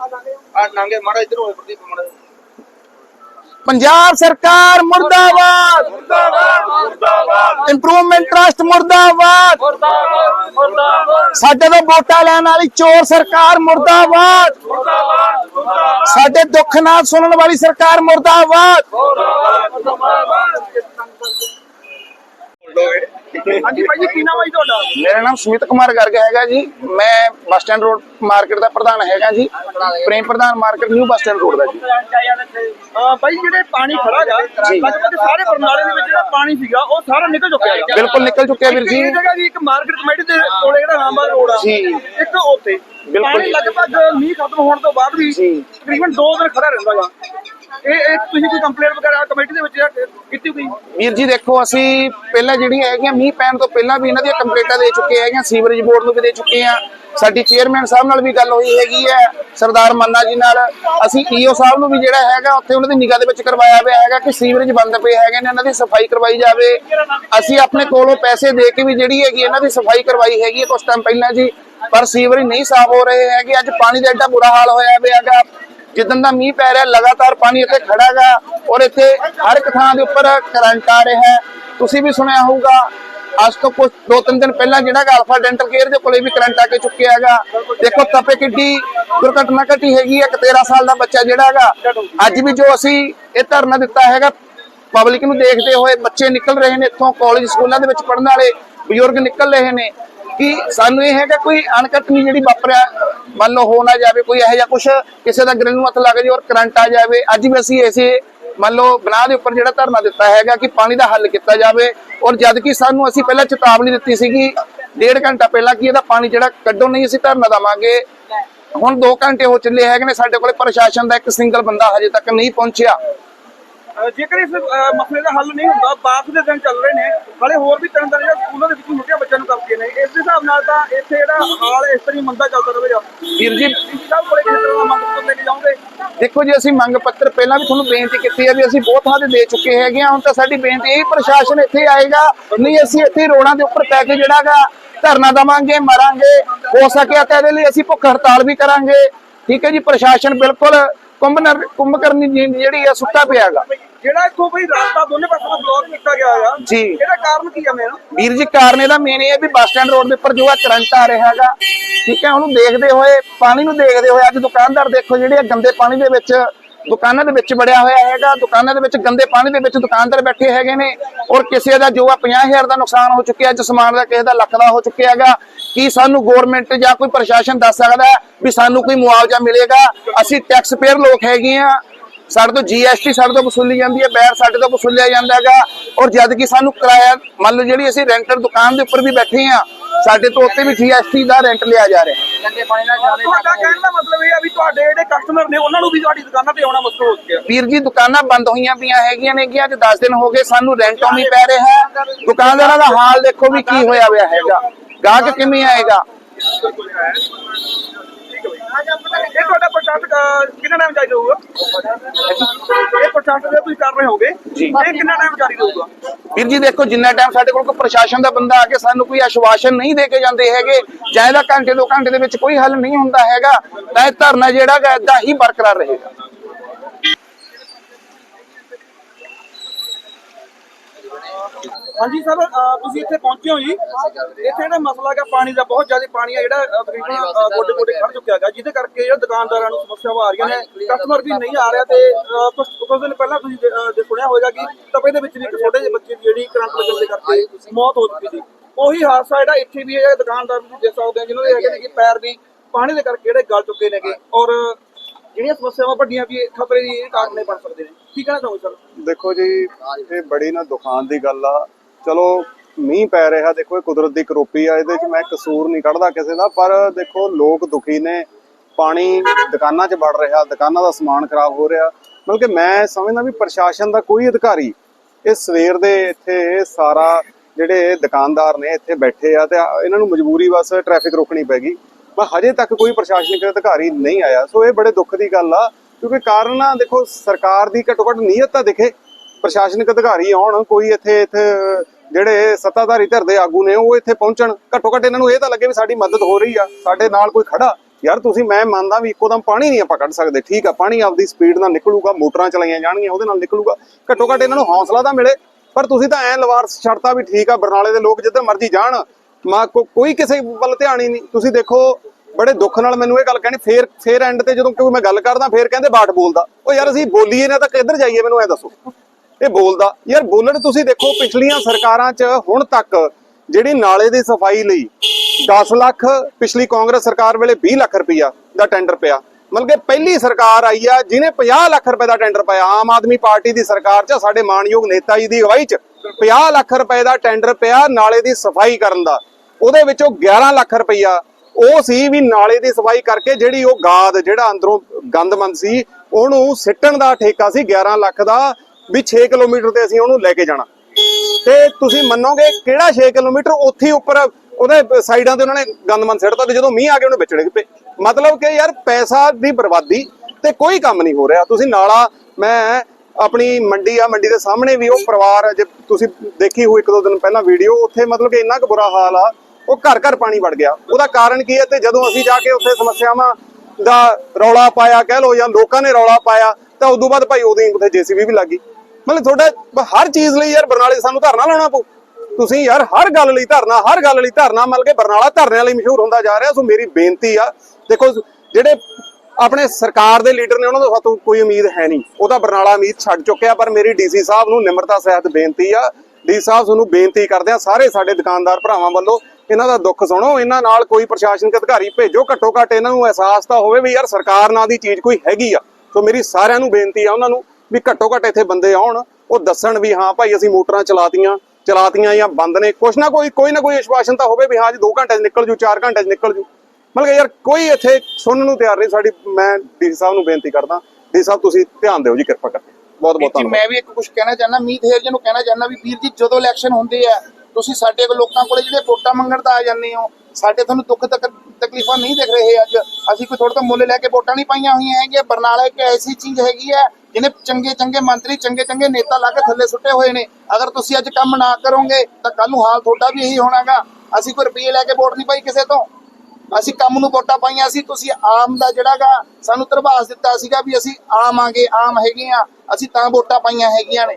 ਆ ਨਾਂਗੇ ਮਾੜਾ ਇਧਰ ਹੋਏ ਪ੍ਰਦੀਪ ਮਾੜਾ ਪੰਜਾਬ ਸਰਕਾਰ ਮੁਰਦਾਬਾਦ। ਮੁਰਦਾਬਾਦ ਇੰਪਰੂਵਮੈਂਟ ਟਰਸਟ ਮੁਰਦਾਬਾਦ। ਮੁਰਦਾਬਾਦ ਮੁਰਦਾਬਾਦ। ਸਾਡੇ ਤੋਂ ਵੋਟਾਂ ਲੈਣ ਵਾਲੀ ਚੋਰ ਸਰਕਾਰ ਮੁਰਦਾਬਾਦ। ਸਾਡੇ ਦੁੱਖ ਨਾਲ ਸੁਣਨ ਵਾਲੀ ਸਰਕਾਰ ਮੁਰਦਾਬਾਦ। ਹਾਂਜੀ ਭਾਈ ਜੀ ਕੀ ਨਾਮ ਹੈ ਜੀ ਤੁਹਾਡਾ? ਮੇਰਾ ਨਾਮ ਸੁਮਿਤ ਕੁਮਾਰ ਗਰਗ ਹੈਗਾ ਜੀ। ਮੈਂ ਬੱਸ ਸਟੈਂਡ ਰੋਡ ਮਾਰਕੀਟ ਦਾ ਪ੍ਰਧਾਨ ਹੈਗਾ ਜੀ। ਪ੍ਰੇਮ ਪ੍ਰਧਾਨ market new bus stand road ਦਾ ਜੀ। ਅਹ ਭਾਈ ਜਿਹੜੇ ਪਾਣੀ ਖੜਾਗਾ ਲਗਭਗ ਸਾਰੇ ਬਰਨਾਲੇ ਦੇ ਵਿੱਚ ਜਿਹੜਾ ਪਾਣੀ ਸੀਗਾ ਉਹ ਸਾਰਾ ਨਿਕਲ ਚੁੱਕਿਆ ਹੈ ਬਿਲਕੁਲ ਨਿਕਲ ਚੁੱਕਿਆ ਵੀਰ ਜੀ। ਇਹ ਜਗ੍ਹਾ ਵੀ ਇੱਕ ਮਾਰਕੀਟ ਕਮੇਟੀ ਦੇ ਕੋਲੇ ਜਿਹੜਾ ਰਾਮਬਾਗ ਰੋਡ ਆ ਜੀ। ਇੱਕ ਉੱਥੇ। ਬਿਲਕੁਲ। ਪਾਣੀ ਲਗਭਗ ਮੀਂਹ ਖਤਮ ਹੋਣ ਤੋਂ ਬਾਅਦ ਵੀ ਜੀ। ਤਕਰੀਬਨ 2 ਦਿਨ ਖੜਾ ਰਹਿੰਦਾ ਗਾ। ਇਹ ਇਹ ਤੁਸੀਂ ਕੋਈ ਕੰਪਲੇਂਟ ਵਗੈਰਾ ਕਮੇਟੀ ਦੇ ਵਿੱਚ ਕੀਤੀ ਹੋਈ ਵੀਰ ਜੀ, ਦੇਖੋ, ਅਸੀਂ ਪਹਿਲਾਂ ਜਿਹੜੀਆਂ ਹੈਗੀਆਂ, ਮੀਂਹ ਪੈਣ ਤੋਂ ਪਹਿਲਾਂ ਵੀ ਇਹਨਾਂ ਦੀਆਂ ਕੰਪਲੇਂਟਾਂ ਦੇ ਚੁੱਕੇ ਹੈਗੀਆਂ ਸੀਵਰੇਜ ਬੋਰਡ ਨੂੰ ਵੀ ਦੇ ਚੁੱਕੇ ਆ ਸਾਡੀ ਚੇਅਰਮੈਨ ਸਾਹਿਬ ਨਾਲ ਵੀ ਗੱਲ ਹੋਈ ਹੈਗੀ ਹੈ, ਸਰਦਾਰ ਮੰਨਾ ਜੀ ਨਾਲ। ਅਸੀਂ ਈਓ ਸਾਹਿਬ ਨੂੰ ਵੀ ਜਿਹੜਾ ਹੈਗਾ, ਉੱਥੇ ਉਹਨਾਂ ਦੀ ਨਿਗਾਹ ਦੇ ਵਿੱਚ ਕਰਵਾਇਆ ਹੋਇਆ ਹੈਗਾ ਕਿ ਸੀਵਰੇਜ ਬੰਦ ਪਏ ਹੈਗੇ ਨੇ, ਇਹਨਾਂ ਦੀ ਸਫ਼ਾਈ ਕਰਵਾਈ ਜਾਵੇ। ਅਸੀਂ ਆਪਣੇ ਕੋਲੋਂ ਪੈਸੇ ਦੇ ਕੇ ਵੀ ਜਿਹੜੀ ਹੈਗੀ, ਇਹਨਾਂ ਦੀ ਸਫ਼ਾਈ ਕਰਵਾਈ ਹੈਗੀ ਹੈ ਕੁਝ ਟਾਈਮ ਪਹਿਲਾਂ ਜੀ। ਪਰ ਸੀਵਰੇਜ ਨਹੀਂ ਸਾਫ਼ ਹੋ ਰਹੇ ਹੈਗੇ, ਅੱਜ ਪਾਣੀ ਦਾ ਐਡਾ ਬੁਰਾ ਹਾਲ ਹੋਇਆ ਹੋਇਆ ਹੈਗਾ। ਜਿੱਦਣ ਦਾ ਮੀਂਹ ਪੈ ਰਿਹਾ, ਲਗਾਤਾਰ ਪਾਣੀ ਇੱਥੇ ਖੜਾ ਔਰ ਇੱਥੇ ਹਰ ਇੱਕ ਥਾਂ ਦੇ ਉੱਪਰ ਕਰੰਟ ਆ ਰਿਹਾ ਹੈ। ਤੁਸੀਂ ਵੀ ਸੁਣਿਆ ਹੋਊਗਾ, ਅੱਜ ਤੋਂ ਕੁਝ ਦੋ ਤਿੰਨ ਦਿਨ ਪਹਿਲਾਂ ਜਿਹੜਾ ਅਲਫਾ ਡੈਂਟਲ ਕੇਅਰ ਦੇ ਕੋਲੇ ਵੀ ਕਰੰਟ ਆ ਕੇ ਚੁੱਕਿਆ ਹੈਗਾ। ਦੇਖੋ ਤਪੇ ਕਿੱਡੀ ਦੁਰਘਟਨਾ ਘਟੀ ਹੈਗੀ ਹੈ, ਇੱਕ 13 ਸਾਲ ਦਾ ਬੱਚਾ ਜਿਹੜਾ ਹੈਗਾ, ਅੱਜ ਵੀ ਜੋ ਅਸੀਂ ਇਹ ਧਰਨਾ ਦਿੱਤਾ ਹੈਗਾ ਪਬਲਿਕ ਨੂੰ ਦੇਖਦੇ ਹੋਏ ਬੱਚੇ ਨਿਕਲ ਰਹੇ ਨੇ ਇੱਥੋਂ ਕਾਲਜ ਸਕੂਲਾਂ ਦੇ ਵਿੱਚ ਪੜਨ ਵਾਲੇ ਬਜ਼ੁਰਗ ਨਿਕਲ ਰਹੇ ਨੇ। ਕਿ ਸਾਨੂੰ ਇਹ ਹੈਗਾ ਕੋਈ ਅਣਕਟਨੀ ਜਿਹੜੀ ਵਾਪਰਿਆ। ਮੰਨ ਲਓ ਹੋ ਨਾ ਜਾਵੇ, ਕੋਈ ਇਹੋ ਜਿਹਾ ਕੁਝ ਕਿਸੇ ਦਾ ਗ੍ਰਿਲ ਨੂੰ ਹੱਥ ਲੱਗ ਜਾਵੇ ਔਰ ਕਰੰਟ ਆ ਜਾਵੇ। ਅੱਜ ਵੀ ਅਸੀਂ ਐਸੇ ਮੰਨ ਲਓ ਬਣਾ ਦੇ ਉੱਪਰ ਜਿਹੜਾ ਧਰਨਾ ਦਿੱਤਾ ਹੈਗਾ ਕਿ ਪਾਣੀ ਦਾ ਹੱਲ ਕੀਤਾ ਜਾਵੇ। ਔਰ ਜਦ ਕਿ ਸਾਨੂੰ ਅਸੀਂ ਪਹਿਲਾਂ ਚੇਤਾਵਨੀ ਦਿੱਤੀ ਸੀਗੀ ਡੇਢ ਘੰਟਾ ਪਹਿਲਾਂ ਕਿ ਇਹਦਾ ਪਾਣੀ ਜਿਹੜਾ ਕੱਢੋ, ਨਹੀਂ ਅਸੀਂ ਧਰਨਾ ਦਵਾਂਗੇ। ਹੁਣ 2 ਘੰਟੇ ਹੋ ਚੱਲੇ ਹੈਗੇ ਨੇ ਸਾਡੇ ਕੋਲੇ। ਪ੍ਰਸ਼ਾਸਨ ਦਾ ਇੱਕ ਸਿੰਗਲ ਬੰਦਾ ਹਜੇ ਤੱਕ ਨਹੀਂ ਪਹੁੰਚਿਆ। ਜੇਕਰ ਇਸ ਮਸਲੇ ਦਾ ਹੱਲ ਨਹੀਂ ਹੁੰਦਾ ਬਾਅਦ ਦੇ ਦਿਨ ਚੱਲ ਰਹੇ ਨੇ ਹਾਲੇ ਹੋਰ ਵੀ ਤਰ੍ਹਾਂ ਤਰ੍ਹਾਂ ਸਕੂਲਾਂ ਦੇ ਵਿੱਚ ਛੋਟੀਆਂ ਬੱਚਿਆਂ ਨੂੰ ਕਰਦੀਆਂ ਨੇ। ਇਸ ਦੇ ਹਿਸਾਬ ਨਾਲ ਤਾਂ ਇੱਥੇ ਜਿਹੜਾ ਹਾਲ ਇਸ ਤਰ੍ਹਾਂ ਮੰਦਾ ਚੱਲਦਾ ਰਹੇਗਾ। ਵੀਰ ਜੀ ਸਭ ਕੋਲੇ ਦਾ ਮੰਗ ਪੱਤਰ ਲੈ ਕੇ ਜਾਓਗੇ? ਦੇਖੋ ਜੀ ਅਸੀਂ ਮੰਗ ਪੱਤਰ ਪਹਿਲਾਂ ਵੀ ਤੁਹਾਨੂੰ ਬੇਨਤੀ ਕੀਤੀ ਹੈ ਵੀ ਅਸੀਂ ਬਹੁਤ ਥਾਂ ਤੇ ਦੇ ਚੁੱਕੇ ਹੈਗੇ ਹਾਂ। ਹੁਣ ਤਾਂ ਸਾਡੀ ਬੇਨਤੀ ਇਹ ਪ੍ਰਸ਼ਾਸਨ ਇੱਥੇ ਆਏਗਾ। ਨਹੀਂ ਅਸੀਂ ਇੱਥੇ ਰੋਡਾਂ ਦੇ ਉੱਪਰ ਪੈ ਕੇ ਜਿਹੜਾਗਾ ਧਰਨਾ ਦਵਾਂਗੇ ਮਰਾਂਗੇ। ਹੋ ਸਕਿਆ ਤਾਂ ਇਹਦੇ ਲਈ ਅਸੀਂ ਭੁੱਖ ਹੜਤਾਲ ਵੀ ਕਰਾਂਗੇ। ਠੀਕ ਹੈ ਜੀ ਪ੍ਰਸ਼ਾਸਨ ਬਿਲਕੁਲ ਕੁੰਭਨਰ ਕੁੰਭਕਰਨੀ ਜਿਹੜੀ ਆ ਸੁੱਤਾ ਪਿਆਗਾ ਜਿਹੜਾ ਇੱਥੋਂ ਬਈ ਰਸਤਾ ਦੋਨੇ ਪਾਸੇ ਤੋਂ ਬਲੌਕ ਕੀਤਾ ਗਿਆ ਆ ਜੀ। ਇਹਦਾ ਕਾਰਨ ਕੀ ਆ ਮੇਨ ਵੀਰ ਜੀ ਕਾਰਨ ਇਹਦਾ ਮੇਨ ਇਹ ਹੈ ਵੀ ਬੱਸ ਸਟੈਂਡ ਰੋਡ ਦੇ ਉੱਪਰ ਜੋ ਆ ਕਰੰਟ ਆ ਰਿਹਾ ਹੈਗਾ ਠੀਕ ਹੈ ਉਹਨੂੰ ਦੇਖਦੇ ਹੋਏ ਪਾਣੀ ਨੂੰ ਦੇਖਦੇ ਹੋਏ ਅੱਜ ਦੁਕਾਨਦਾਰ ਦੇਖੋ ਜਿਹੜੇ ਗੰਦੇ ਪਾਣੀ ਦੇ ਵਿੱਚ ਦੁਕਾਨਾਂ ਦੇ ਵਿੱਚ ਵੜਿਆ ਹੋਇਆ ਹੈਗਾ ਦੁਕਾਨਾਂ ਦੇ ਵਿੱਚ ਗੰਦੇ ਪਾਣੀ ਦੇ ਵਿੱਚ ਦੁਕਾਨਦਾਰ ਬੈਠੇ ਹੈਗੇ ਨੇ ਔਰ ਕਿਸੇ ਦਾ ਜੋ ਆ 50000 ਦਾ ਨੁਕਸਾਨ ਹੋ ਚੁੱਕਿਆ ਅੱਜ ਸਮਾਨ ਦਾ ਕਿਸੇ ਦਾ ਲੱਖ ਦਾ ਹੋ ਚੁੱਕਿਆ ਹੈਗਾ ਕੀ ਸਾਨੂੰ ਗਵਰਨਮੈਂਟ ਜਾਂ ਕੋਈ ਪ੍ਰਸ਼ਾਸਨ ਦੱਸ ਸਕਦਾ ਵੀ ਸਾਨੂੰ ਕੋਈ ਮੁਆਵਜ਼ਾ ਮਿਲੇਗਾ ਅਸੀਂ ਟੈਕਸ ਪੇਅਰ ਲੋਕ ਹੈਗੇ ਆ ਸਾਡੇ ਤੋਂ ਜੀਐਸਟੀ ਸਾਡੇ ਤੋਂ ਵਸੂਲੀ ਜਾਂਦੀ ਹੈ ਬੈਰ ਸਾਡੇ ਤੋਂ ਵਸੂਲਿਆ ਜਾਂਦਾ ਹੈਗਾ। ਔਰ ਜਦ ਕਿ ਸਾਨੂੰ ਕਿਰਾਇਆ ਮੰਨ ਲਓ ਜਿਹੜੀ ਅਸੀਂ ਰੈਂਟਰ ਦੁਕਾਨ ਦੇ ਉੱਪਰ ਵੀ ਬੈਠੇ ਆ ਸਾਡੇ ਤੋਂ ਉੱਤੇ ਵੀ ਜੀਐਸਟੀ ਦਾ ਰੈਂਟ ਲਿਆ ਜਾ ਰਿਹਾ। ਗੰਦੇ ਪਾਣੀ ਨਾਲ ਜਾਣੇ ਤੁਹਾਡਾ ਕਹਿਣ ਦਾ ਮਤਲਬ ਇਹ ਆ ਵੀ ਤੁਹਾਡੇ ਜਿਹੜੇ ਕਸਟਮਰ ਨੇ ਉਹਨਾਂ ਨੂੰ ਵੀ ਤੁਹਾਡੀ ਦੁਕਾਨਾਂ ਤੇ ਆਉਣਾ ਮੁਸ਼ਕਲ ਹੋ ਚੁੱਕਿਆ। ਵੀਰ ਜੀ ਦੁਕਾਨਾਂ ਬੰਦ ਹੋਈਆਂ ਪਈਆਂ ਹੈਗੀਆਂ ਨੇ ਕਿ ਅੱਜ 10 ਦਿਨ ਹੋ ਗਏ ਸਾਨੂੰ ਰੈਂਟੋਂ ਵੀ ਪੈ ਰਿਹਾ ਹੈ। ਦੁਕਾਨਦਾਰਾਂ ਦਾ ਹਾਲ ਦੇਖੋ ਵੀ ਕੀ ਹੋਇਆ ਹੋਇਆ ਹੈਗਾ। ਗਾਹਕ ਕਿਵੇਂ ਆਏਗਾ? ਇਹ ਤੁਹਾਡਾ ਪ੍ਰਸ਼ਾਸਕ ਅਹ, ਕਿੰਨਾ ਟਾਈਮ ਜਾਰੀ ਰਹੂਗਾ? ਇਹ ਪ੍ਰਸ਼ਾਸਕ ਜੇ ਤੁਸੀਂ ਕਰ ਰਹੇ ਹੋਗੇ? ਜੀ। ਇਹ ਕਿੰਨਾ ਟਾਈਮ ਜਾਰੀ ਰਹੂਗਾ? ਵੀਰ ਜੀ ਦੇਖੋ ਜਿੰਨਾ ਟਾਈਮ ਸਾਡੇ ਕੋਲ ਕੋਈ ਪ੍ਰਸ਼ਾਸਨ ਦਾ ਬੰਦਾ ਆ ਕੇ ਸਾਨੂੰ ਕੋਈ ਆਸ਼ਵਾਸਨ ਨਹੀਂ ਦੇ ਕੇ ਜਾਂਦੇ ਹੈਗੇ ਜਾਂ ਇਹਦਾ ਘੰਟੇ ਦੋ ਘੰਟੇ ਦੇ ਵਿੱਚ ਕੋਈ ਹੱਲ ਨਹੀਂ ਹੁੰਦਾ ਹੈਗਾ ਤਾਂ ਇਹ ਧਰਨਾ ਜਿਹੜਾ ਹੈਗਾ ਏਦਾਂ ਹੀ ਬਰਕਰਾਰ ਰਹੇਗਾ। ਹਾਂਜੀ ਸਰ ਤੁਸੀਂ ਇੱਥੇ ਪਹੁੰਚੇ ਹੋ ਜੀ। ਇੱਥੇ ਜਿਹੜਾ ਮਸਲਾ ਹੈਗਾ ਪਾਣੀ ਦਾ, ਬਹੁਤ ਜ਼ਿਆਦਾ ਪਾਣੀ ਆ ਜਿਹੜਾ ਤਕਰੀਬਨ ਗੋਡੇ ਗੋਡੇ ਖੜ ਚੁੱਕਿਆ ਹੈਗਾ, ਜਿਹਦੇ ਕਰਕੇ ਜਿਹੜਾ ਦੁਕਾਨਦਾਰਾਂ ਨੂੰ ਸਮੱਸਿਆਵਾਂ ਆ ਰਹੀਆਂ ਨੇ। ਕਸਟਮਰ ਵੀ ਨਹੀਂ ਆ ਰਿਹਾ ਤੇ ਕੁਝ ਕੁਝ ਦਿਨ ਪਹਿਲਾਂ ਤੁਸੀਂ ਸੁਣਿਆ ਹੋਵੇਗਾ ਕਿ ਤਪੇ ਦੇ ਵਿੱਚ ਵੀ ਇੱਕ ਛੋਟੇ ਜਿਹੇ ਬੱਚੇ ਦੀ ਜਿਹੜੀ ਕਰੰਟ ਲੱਗਣ ਦੇ ਕਰਕੇ ਮੌਤ ਹੋ ਚੁੱਕੀ ਸੀ। ਉਹੀ ਹਾਦਸਾ ਜਿਹੜਾ ਇੱਥੇ ਵੀ ਹੈ ਦੁਕਾਨਦਾਰ ਤੁਸੀਂ ਦੇਖ ਸਕਦੇ ਹੋ ਜਿਨ੍ਹਾਂ ਦੇ ਹੈਗੇ ਨੇ ਕਿ ਪੈਰ ਵੀ ਪਾਣੀ ਦੇ ਕਰਕੇ ਜਿਹੜੇ ਗਲ ਚੁੱਕੇ ਨੇਗੇ। ਔਰ, ਜਿਹੜੀਆਂ ਸਮੱਸਿਆਵਾਂ ਵੱਡੀਆਂ ਵੀ ਇਹ ਖਤਰੇ ਦੀ ਇਹ ਕਾਰਨ ਬਣ ਸਕਦੇ ਨੇ ਕੀ ਕਹਿਣਾ ਚਾਹੋਗੇ ਸਰ? ਦੇਖੋ ਜੀ, ਇਹ ਬੜੀ ਨਾ ਦੁਖਾਨ ਦੀ ਗੱਲ ਆ। ਚਲੋ, ਮੀਂਹ ਪੈ ਰਿਹਾ, ਦੇਖੋ ਇਹ ਕੁਦਰਤ ਦੀ ਕਰੋਪੀ ਆ, ਇਹਦੇ 'ਚ ਮੈਂ ਕਸੂਰ ਨਹੀਂ ਕੱਢਦਾ ਕਿਸੇ ਦਾ, ਪਰ ਦੇਖੋ ਲੋਕ ਦੁਖੀ ਨੇ, ਪਾਣੀ ਦੁਕਾਨਾਂ 'ਚ ਵੜ ਰਿਹਾ, ਦੁਕਾਨਾਂ ਦਾ ਸਮਾਨ ਖਰਾਬ ਹੋ ਰਿਹਾ। ਮਤਲਬ ਕਿ ਮੈਂ ਸਮਝਦਾ ਵੀ ਪ੍ਰਸ਼ਾਸਨ ਦਾ ਕੋਈ ਅਧਿਕਾਰੀ ਇਹ ਸਵੇਰ ਦੇ ਇੱਥੇ ਸਾਰਾ ਜਿਹੜੇ ਦੁਕਾਨਦਾਰ ਨੇ ਇੱਥੇ ਬੈਠੇ ਆ ਤੇ ਇਹਨਾਂ ਨੂੰ ਮਜਬੂਰੀ ਬਸ ਟ੍ਰੈਫਿਕ ਰੋਕਣੀ ਪੈ ਗਈ। ਪਰ ਹਜੇ ਤੱਕ ਕੋਈ ਪ੍ਰਸ਼ਾਸਨਿਕ ਅਧਿਕਾਰੀ ਨਹੀਂ ਆਇਆ। ਸੋ ਇਹ ਬੜੇ ਦੁੱਖ ਦੀ ਗੱਲ ਆ। ਕਿਉਂਕਿ ਕਾਰਨ ਆ, ਦੇਖੋ, ਸਰਕਾਰ ਦੀ ਘੱਟੋ ਘੱਟ ਨੀਅਤ ਤਾਂ ਦਿਖੇ, ਪ੍ਰਸ਼ਾਸਨਿਕ ਅਧਿਕਾਰੀ ਆਉਣ, ਕੋਈ ਇੱਥੇ ਇੱਥੇ ਜਿਹੜੇ ਸੱਤਾਧਾਰੀ ਧਿਰ ਦੇ ਆਗੂ ਨੇ, ਉਹ ਇੱਥੇ ਪਹੁੰਚਣ। ਘੱਟੋ ਘੱਟ ਇਹਨਾਂ ਨੂੰ ਇਹ ਤਾਂ ਲੱਗੇ ਵੀ ਸਾਡੀ ਮਦਦ ਹੋ ਰਹੀ ਆ, ਸਾਡੇ ਨਾਲ ਕੋਈ ਖੜਾ। ਯਾਰ, ਤੁਸੀਂ, ਮੈਂ ਮੰਨਦਾ ਵੀ ਇੱਕੋ ਦਮ ਪਾਣੀ ਨਹੀਂ ਆਪਾਂ ਕੱਢ ਸਕਦੇ। ਠੀਕ ਆ, ਪਾਣੀ ਆਪਦੀ ਸਪੀਡ ਨਾਲ ਨਿਕਲੂਗਾ, ਮੋਟਰਾਂ ਚਲਾਈਆਂ ਜਾਣਗੀਆਂ, ਉਹਦੇ ਨਾਲ ਨਿਕਲੂਗਾ। ਘੱਟੋ ਘੱਟ ਇਹਨਾਂ ਨੂੰ ਹੌਸਲਾ ਤਾਂ ਮਿਲੇ। ਪਰ ਤੁਸੀਂ ਤਾਂ ਐ ਲਵਾਰ ਛੱਡਤਾ ਵੀ ਠੀਕ ਆ, ਬਰਨਾਲੇ ਦੇ ਲੋਕ ਜਿੱਧਰ ਮਰਜ਼ੀ ਜਾਣ। ਮਾ ਕੋਈ ਕਿਸੇ ਵੱਲ ਧਿਆਨ ਹੀ ਨਹੀਂ। ਤੁਸੀਂ ਦੇਖੋ ਬੜੇ ਦੁੱਖ ਨਾਲ ਮੈਨੂੰ ਇਹ ਗੱਲ ਕਹਿਣੀ, ਫੇਰ ਫੇਰ ਐਂਡ ਤੇ ਜਦੋਂ ਕਿਉਂਕਿ ਮੈਂ ਗੱਲ ਕਰਦਾ, ਫੇਰ ਕਹਿੰਦੇ ਬਾਟ ਬੋਲਦਾ। ਉਹ ਯਾਰ ਅਸੀਂ ਬੋਲੀਏ ਨਾ ਤਾਂ ਕਿੱਧਰ ਜਾਈਏ ਮੈਨੂੰ ਐ ਦੱਸੋ। ਇਹ ਬੋਲਦਾ। ਯਾਰ ਬੋਲਣ ਤੁਸੀਂ ਦੇਖੋ, ਪਿਛਲੀਆਂ ਸਰਕਾਰਾਂ 'ਚ ਹੁਣ ਤੱਕ ਜਿਹੜੀ ਨਾਲੇ ਦੀ ਸਫ਼ਾਈ ਲਈ 10 ਲੱਖ, ਪਿਛਲੀ ਕਾਂਗਰਸ ਸਰਕਾਰ ਵੇਲੇ 20 ਲੱਖ ਰੁਪਈਆ ਦਾ ਟੈਂਡਰ ਪਿਆ। ਮਤਲਬ ਕਿ ਪਹਿਲੀ ਸਰਕਾਰ ਆਈ ਆ ਜਿਹਨੇ 50 ਲੱਖ ਰੁਪਏ ਦਾ ਟੈਂਡਰ ਪਾਇਆ। ਆਮ ਆਦਮੀ ਪਾਰਟੀ ਦੀ ਸਰਕਾਰ 'ਚ, ਸਾਡੇ ਮਾਨਯੋਗ ਨੇਤਾ ਜੀ ਦੀ ਅਗਵਾਈ 'ਚ 50 ਲੱਖ ਰੁਪਏ ਦਾ ਟੈਂਡਰ ਪਿਆ ਨਾਲੇ ਦੀ ਸਫ਼ਾਈ ਕਰਨ ਦਾ। ਉਹਦੇ ਵਿੱਚੋਂ 11 ਲੱਖ ਰੁਪਇਆ ਉਹ ਸੀ ਵੀ ਨਾਲੇ ਦੀ ਸਫ਼ਾਈ ਕਰਕੇ ਜਿਹੜੀ ਉਹ ਗਾਦ, ਜਿਹੜਾ ਅੰਦਰੋਂ ਗੰਦਮੰਦ ਸੀ, ਉਹਨੂੰ ਸਿੱਟਣ ਦਾ ਠੇਕਾ ਸੀ 11 ਲੱਖ ਦਾ ਵੀ 6 ਕਿਲੋਮੀਟਰ ਤੇ ਅਸੀਂ ਉਹਨੂੰ ਲੈ ਕੇ ਜਾਣਾ। ਤੇ ਤੁਸੀਂ ਮੰਨੋਗੇ ਕਿਹੜਾ 6 ਕਿਲੋਮੀਟਰ? ਉੱਥੇ ਉੱਪਰ ਉਹਦੇ ਸਾਈਡਾਂ ਤੇ ਉਹਨਾਂ ਨੇ ਗੰਦਮੰਦ ਸਿੱਟਤਾ ਤੇ ਜਦੋਂ ਮੀਂਹ ਆ ਗਿਆ ਉਹਨੇ ਵਿਚੜੇ ਪਏ। ਮਤਲਬ ਕਿ ਯਾਰ ਪੈਸਾ ਦੀ ਬਰਬਾਦੀ ਤੇ ਕੋਈ ਕੰਮ ਨਹੀਂ ਹੋ ਰਿਹਾ। ਤੁਸੀਂ ਨਾਲਾ, ਮੈਂ ਆਪਣੀ ਮੰਡੀ ਆ, ਮੰਡੀ ਦੇ ਸਾਹਮਣੇ ਵੀ ਉਹ ਪਰਿਵਾਰ ਜੇ ਤੁਸੀਂ ਦੇਖੀ ਹੋ ਇੱਕ ਦੋ ਦਿਨ ਪਹਿਲਾਂ ਵੀਡੀਓ, ਉੱਥੇ ਮਤਲਬ ਕਿ ਇੰਨਾ ਕੁ ਬੁਰਾ ਹਾਲ ਆ ਉਹ ਘਰ ਘਰ ਪਾਣੀ ਵੜ ਗਿਆ। ਉਹਦਾ ਕਾਰਨ ਕੀ ਹੈ ਤੇ ਜਦੋਂ ਅਸੀਂ ਜਾ ਕੇ ਉੱਥੇ ਸਮੱਸਿਆਵਾਂ ਦਾ ਰੌਲਾ ਪਾਇਆ, ਕਹਿ ਲੋ ਜਾਂ ਲੋਕਾਂ ਨੇ ਰੌਲਾ ਪਾਇਆ, ਤਾਂ ਉਦੋਂ ਬਾਅਦ ਭਾਈ ਉਦੋਂ ਹੀ ਉੱਥੇ ਜੀਸੀਬੀ ਵੀ ਲੱਗੀ ਮਤਲਬ ਤੁਹਾਡਾ ਹਰ ਚੀਜ਼ ਲਈ ਯਾਰ ਬਰਨਾਲੇ ਸਾਨੂੰ ਧਰਨਾ ਲਾਉਣਾ ਪਊ। ਤੁਸੀਂ ਯਾਰ ਹਰ ਗੱਲ ਲਈ ਧਰਨਾ, ਹਰ ਗੱਲ ਲਈ ਧਰਨਾ ਮਤਲਬ ਕਿ ਬਰਨਾਲਾ ਧਰਨਿਆਂ ਲਈ ਮਸ਼ਹੂਰ ਹੁੰਦਾ ਜਾ ਰਿਹਾ। ਸੋ ਮੇਰੀ ਬੇਨਤੀ ਆ, ਦੇਖੋ ਜਿਹੜੇ ਆਪਣੇ ਸਰਕਾਰ ਦੇ ਲੀਡਰ ਨੇ, ਉਹਨਾਂ ਤੋਂ ਸਾਤੋਂ ਕੋਈ ਉਮੀਦ ਹੈ ਨਹੀਂ। ਉਹ ਤਾਂ ਬਰਨਾਲਾ ਉਮੀਦ ਛੱਡ ਚੁੱਕਿਆ, ਪਰ ਮੇਰੀ ਡੀਸੀ ਸਾਹਿਬ ਨੂੰ ਨਿਮਰਤਾ ਸਹਿਤ ਬੇਨਤੀ ਆ। ਡੀ ਸਾਹਿਬ, ਤੁਹਾਨੂੰ ਬੇਨਤੀ ਕਰਦੇ ਆ, ਸਾਰੇ ਸਾਡੇ ਦੁਕਾਨਦਾਰ ਭਰਾਵਾਂ ਵੱਲੋਂ ਇਹਨਾਂ ਦਾ ਦੁੱਖ ਸੁਣੋ ਇਹਨਾਂ ਨਾਲ ਕੋਈ ਪ੍ਰਸ਼ਾਸਨਿਕ ਅਧਿਕਾਰੀ ਭੇਜੋ ਘੱਟੋ ਘੱਟ ਇਹਨਾਂ ਨੂੰ ਅਹਿਸਾਸ ਤਾਂ ਹੋਵੇ ਵੀ ਯਾਰ ਸਰਕਾਰ ਨਾਂ ਦੀ ਚੀਜ਼ ਕੋਈ ਹੈਗੀ ਆ। ਸੋ ਮੇਰੀ ਸਾਰਿਆਂ ਨੂੰ ਬੇਨਤੀ ਆ ਉਹਨਾਂ ਨੂੰ ਵੀ ਘੱਟੋ ਘੱਟ ਇੱਥੇ ਬੰਦੇ ਆਉਣ ਉਹ ਦੱਸਣ ਵੀ ਹਾਂ ਭਾਈ ਅਸੀਂ ਮੋਟਰਾਂ ਚਲਾਤੀਆਂ ਚਲਾਤੀਆਂ ਜਾਂ ਬੰਦ ਨੇ। ਕੁਛ ਨਾ ਕੋਈ ਕੋਈ ਨਾ ਕੋਈ ਆਸ਼ਵਾਸਨ ਤਾਂ ਹੋਵੇ ਵੀ ਹਾਂ ਜੀ 2 ਘੰਟੇ 'ਚ ਨਿਕਲ ਜੂ 4 ਘੰਟੇ 'ਚ ਨਿਕਲ ਜੂ। ਮਤਲਬ ਯਾਰ ਕੋਈ ਇੱਥੇ ਸੁਣਨ ਨੂੰ ਤਿਆਰ ਨਹੀਂ ਸਾਡੀ ਮੈਂ ਡੀ ਸਾਹਿਬ ਨੂੰ ਬੇਨਤੀ ਕਰਦਾ ਡੀ ਸਾਹਿਬ ਤੁਸੀਂ ਧਿਆਨ ਦਿਓ ਜੀ ਕਿਰਪਾ ਕਰਕੇ। ਬਹੁਤ ਬਹੁਤ ਧੰਨਵਾਦ। ਮੈਂ ਵੀ ਇੱਕ ਕੁਝ ਕਹਿਣਾ ਚਾਹੁੰਦਾ ਮੀਤ ਹੇਰ ਜੀ ਨੂੰ ਕਹਿਣਾ ਚਾਹੁੰਦਾ ਵੀ ਵੀਰ ਜੀ ਜਦੋਂ ਇਲੈਕਸ਼ਨ ਹੁੰਦੇ ਆ ਤੁਸੀਂ ਸਾਡੇ ਲੋਕਾਂ ਕੋਲੇ ਜਿਹੜੇ ਵੋਟਾਂ ਮੰਗਣ ਤਾਂ ਆ ਜਾਂਦੇ ਹੋ, ਸਾਡੇ ਤੁਹਾਨੂੰ ਦੁੱਖ ਤਕ, ਤਕਲੀਫਾਂ ਨਹੀਂ ਦਿਖ ਰਹੇ ਅੱਜ। ਅਸੀਂ ਕੋਈ ਥੋੜਾ ਤਾਂ ਮੁੱਲ ਲੈ ਕੇ ਵੋਟਾਂ ਨਹੀਂ ਪਾਈਆਂ ਹੋਈਆਂ ਹੈਗੀਆਂ। ਬਰਨਾਲਾ ਇੱਕ ਐਸੀ ਚੀਜ਼ ਹੈਗੀ ਹੈ, ਜਿਹਨੇ ਚੰਗੇ ਚੰਗੇ ਮੰਤਰੀ, ਚੰਗੇ ਚੰਗੇ ਨੇਤਾ ਲਾ ਕੇ ਥੱਲੇ ਸੁੱਟੇ ਹੋਏ ਨੇ। ਅਗਰ ਤੁਸੀਂ ਅੱਜ ਕੰਮ ਨਾ ਕਰੋਗੇ, ਤਾਂ ਕੱਲ ਨੂੰ ਹਾਲ ਤੁਹਾਡਾ ਵੀ ਇਹੀ ਹੋਣਾਗਾ। ਅਸੀਂ ਕੋਈ ਰੁਪਏ ਲੈ ਕੇ ਵੋਟ ਨਹੀਂ ਪਾਈ ਕਿਸੇ ਤੋਂ। ਅਸੀਂ ਕੰਮ ਨੂੰ ਵੋਟਾਂ ਪਾਈਆਂ ਸੀ, ਤੁਸੀਂ ਆਮ ਦਾ ਜਿਹੜਾਗਾ ਸਾਨੂੰ ਧਰਵਾਸ ਦਿੱਤਾ ਸੀਗਾ ਵੀ ਅਸੀਂ ਆਮ ਆਂਗੇ, ਆਮ ਹੈਗੇ ਆ। ਅਸੀਂ ਤਾਂ ਵੋਟਾਂ ਪਾਈਆਂ ਹੈਗੀਆਂ ਨੇ।